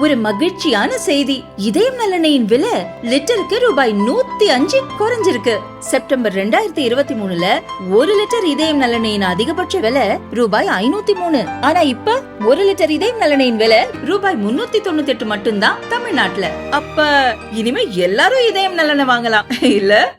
ஒரு மகிழ்ச்சியான செய்தி. இதயம் நல்லெண்ணெயின் விலை லிட்டருக்கு ரூபாய் நூத்தி அஞ்சு குறைஞ்சிருக்கு. செப்டம்பர் ரெண்டாயிரத்தி இருபத்தி மூணுல ஒரு லிட்டர் இதயம் நலனையின் அதிகபட்ச விலை ரூபாய் ஐநூத்தி மூணு. ஆனா இப்ப ஒரு லிட்டர் இதயம் நலனையின் விலை ரூபாய் முன்னூத்தி தொண்ணூத்தி எட்டு மட்டும்தான் தமிழ்நாட்டுல. அப்ப இனிமே எல்லாரும் இதயம் நலனை வாங்கலாம். இல்ல?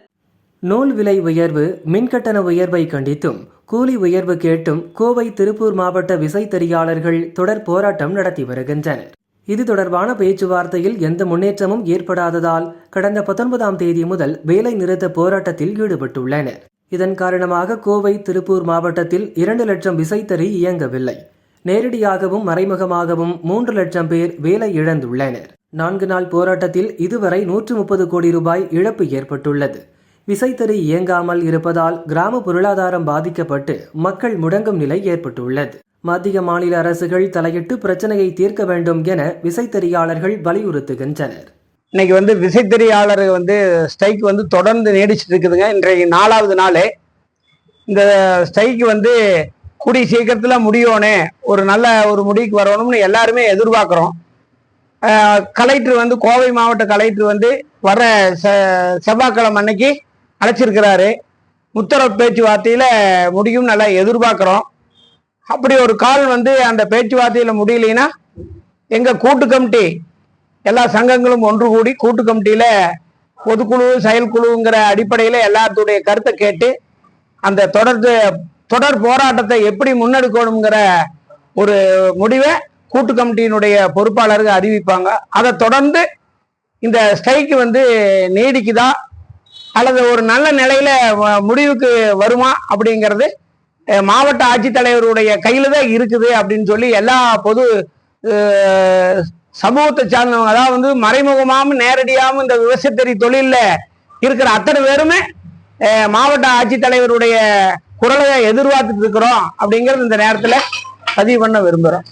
நூல் விலை உயர்வு மின்கட்டண உயர்வை கண்டித்தும் கூலி உயர்வு கேட்டும் கோவை திருப்பூர் மாவட்ட விசைத்தறியாளர்கள் தொடர் போராட்டம் நடத்தி வருகின்றனர். இது தொடர்பான பேச்சுவார்த்தையில் எந்த முன்னேற்றமும் ஏற்படாததால் கடந்த பத்தொன்பதாம் தேதி முதல் வேலை நிறுத்த போராட்டத்தில் ஈடுபட்டுள்ளனர். இதன் காரணமாக கோவை திருப்பூர் மாவட்டத்தில் இரண்டு லட்சம் விசைத்தறி இயங்கவில்லை. நேரடியாகவும் மறைமுகமாகவும் மூன்று லட்சம் பேர் வேலை இழந்துள்ளனர். நான்கு நாள் போராட்டத்தில் இதுவரை நூற்று முப்பது கோடி ரூபாய் இழப்பு ஏற்பட்டுள்ளது. விசைத்தறி இயங்காமல் இருப்பதால் கிராம பொருளாதாரம் பாதிக்கப்பட்டு மக்கள் முடங்கும் நிலை ஏற்பட்டுள்ளது. மத்திய மாநில அரசுகள் தலையிட்டு பிரச்சனையை தீர்க்க வேண்டும் என விசைத்தறியாளர்கள் வலியுறுத்துகின்றனர். இன்னைக்கு வந்து விசைத்தறியாளர் வந்து ஸ்ட்ரைக் வந்து தொடர்ந்து நீடிச்சிட்டு இருக்குதுங்க. இன்றைக்கு நாலாவது நாள் இந்த ஸ்ட்ரைக் வந்து கூடிய சீக்கிரத்தில் முடியணும் ஒரு நல்ல ஒரு முடிவுக்கு வரணும்னு எல்லாருமே எதிர்பார்க்குறோம். கலெக்டர் வந்து கோவை மாவட்ட கலெக்டர் வந்து வர செவ்வாய்க்கிழமை அன்னைக்கு அழைச்சிருக்கிறாரு. முத்தரவு பேச்சுவார்த்தையில் முடியும் நல்லா எதிர்பார்க்குறோம். அப்படி ஒரு கால் வந்து அந்த பேச்சுவார்த்தையில் முடியலைன்னா எங்கள் கூட்டு கமிட்டி எல்லா சங்கங்களும் ஒன்று கூடி கூட்டு கமிட்டியில பொதுக்குழு செயல்குழுங்கிற அடிப்படையில் எல்லாத்துடைய கருத்தை கேட்டு அந்த தொடர்ந்து தொடர் போராட்டத்தை எப்படி முன்னெடுக்கணுங்கிற ஒரு முடிவை கூட்டு கமிட்டியினுடைய பொறுப்பாளர்கள் அறிவிப்பாங்க. அதை தொடர்ந்து இந்த ஸ்ட்ரைக்கு வந்து நீடிக்குதா அல்லது ஒரு நல்ல நிலையில முடிவுக்கு வருமா அப்படிங்கிறது மாவட்ட ஆட்சித்தலைவருடைய கையில தான் இருக்குது அப்படின்னு சொல்லி எல்லா பொது சமூகத்தை சார்ந்தவங்க அதாவது வந்து மறைமுகமாகவும் நேரடியாகவும் இந்த விவசாயத்தறி தொழிலில் இருக்கிற அத்தனை பேருமே மாவட்ட ஆட்சித்தலைவருடைய குரலை எதிர்பார்த்துட்டு இருக்கிறோம் அப்படிங்கிறது இந்த நேரத்தில் பதிவு பண்ண விரும்புகிறோம்